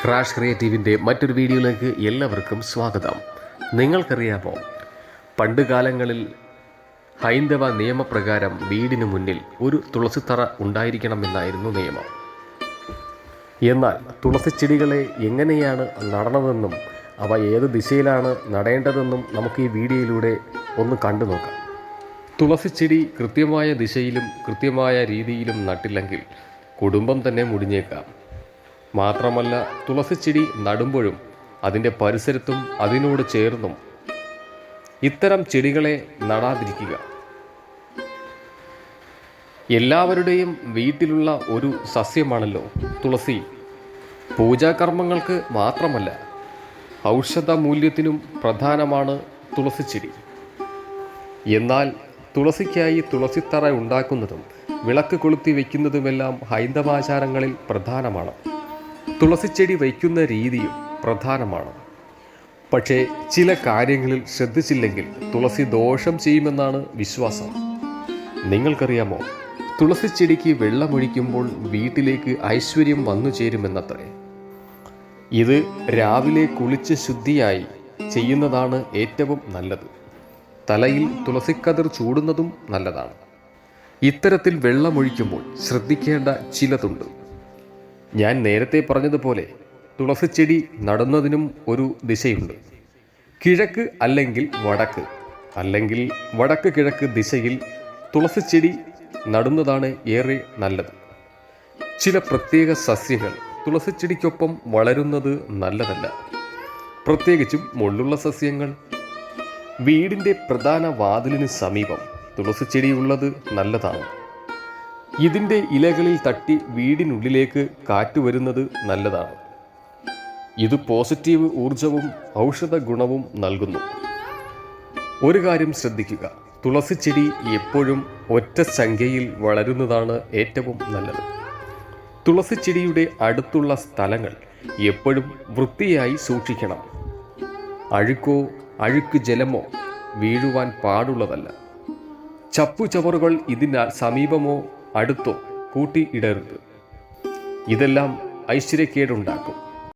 Crash ക്രിയേറ്റീവിന്റെ മറ്റൊരു വീഡിയോയിലേക്ക് എല്ലാവർക്കും സ്വാഗതം. നിങ്ങൾക്കറിയാമോ പണ്ട് കാലങ്ങളിൽ ഹൈന്ദവ നിയമപ്രകാരം വീടിന് മുന്നിൽ ഒരു തുളസിത്തറ ഉണ്ടായിരിക്കണമെന്നായിരുന്നു നിയമം. എന്നാൽ തുളസിച്ചെടികളെ എങ്ങനെയാണ് നടണതെന്നും അവ ഏത് ദിശയിലാണ് നടേണ്ടതെന്നും നമുക്ക് ഈ വീഡിയോയിലൂടെ ഒന്ന് കണ്ടു നോക്കാം. തുളസിച്ചെടി കൃത്യമായ ദിശയിലും കൃത്യമായ രീതിയിലും നട്ടില്ലെങ്കിൽ കുടുംബം തന്നെ മുടിഞ്ഞേക്കാം. മാത്രമല്ല തുളസിച്ചെടി നടുമ്പോഴും അതിന്റെ പരിസരത്തും അതിനോട് ചേർന്നും ഇത്തരം ചെടികളെ നടാതിരിക്കുക. എല്ലാവരുടെയും വീട്ടിലുള്ള ഒരു സസ്യമാണല്ലോ തുളസി. പൂജാകർമ്മങ്ങൾക്ക് മാത്രമല്ല ഔഷധ മൂല്യത്തിനും പ്രധാനമാണ് തുളസിച്ചെടി. എന്നാൽ തുളസിക്കായി തുളസിത്തറ ഉണ്ടാക്കുന്നതും വിളക്ക് കൊളുത്തി വയ്ക്കുന്നതുമെല്ലാം ഹൈന്ദവാചാരങ്ങളിൽ പ്രധാനമാണ്. തുളസിച്ചെടി വയ്ക്കുന്ന രീതിയും പ്രധാനമാണ്. പക്ഷേ ചില കാര്യങ്ങളിൽ ശ്രദ്ധിച്ചില്ലെങ്കിൽ തുളസി ദോഷം ചെയ്യുമെന്നാണ് വിശ്വാസം. നിങ്ങൾക്കറിയാമോ തുളസി ചെടിക്ക് വെള്ളമൊഴിക്കുമ്പോൾ വീട്ടിലേക്ക് ഐശ്വര്യം വന്നു ചേരുമെന്നത്രേ. ഇത് രാവിലെ കുളിച്ച് ശുദ്ധിയായി ചെയ്യുന്നതാണ് ഏറ്റവും നല്ലത്. തലയിൽ തുളസിക്കതിർ ചൂടുന്നതും നല്ലതാണ്. ഇത്തരത്തിൽ വെള്ളമൊഴിക്കുമ്പോൾ ശ്രദ്ധിക്കേണ്ട ചിലതുണ്ട്. ഞാൻ നേരത്തെ പറഞ്ഞതുപോലെ തുളസിച്ചെടി നടുന്നതിനും ഒരു ദിശയുണ്ട്. കിഴക്ക് അല്ലെങ്കിൽ വടക്ക് അല്ലെങ്കിൽ വടക്ക് കിഴക്ക് ദിശയിൽ തുളസിച്ചെടി നടുന്നതാണ് ഏറെ നല്ലത്. ചില പ്രത്യേക സസ്യങ്ങൾ തുളസിച്ചെടിക്കൊപ്പം വളരുന്നത് നല്ലതല്ല. പ്രത്യേകിച്ചും മുള്ളുള്ള സസ്യങ്ങൾ. വീടിന്റെ പ്രധാന വാതിലിന് സമീപം തുളസിച്ചെടിയുള്ളത് നല്ലതാണ്. ഇതിന്റെ ഇലകളിൽ തട്ടി വീടിനുള്ളിലേക്ക് കാറ്റ് വരുന്നത് നല്ലതാണ്. ഇത് പോസിറ്റീവ് ഊർജവും ഔഷധ ഗുണവും നൽകുന്നു. ഒരു കാര്യം ശ്രദ്ധിക്കുക. തുളസിച്ചെടി എപ്പോഴും ഒറ്റ സംഖ്യയിൽ വളരുന്നതാണ് ഏറ്റവും നല്ലത്. തുളസിച്ചെടിയുടെ അടുത്തുള്ള സ്ഥലങ്ങൾ എപ്പോഴും വൃത്തിയായി സൂക്ഷിക്കണം. അഴുക്കോ അഴുക്ക് ജലമോ വീഴുവാൻ പാടുള്ളതല്ല. ചപ്പുചവറുകൾ ഇതിനാൽ സമീപമോ അടുത്തോ കൂട്ടി ഇടരുത്. ഇതെല്ലാം ഐശ്വര്യക്കേടുണ്ടാക്കും.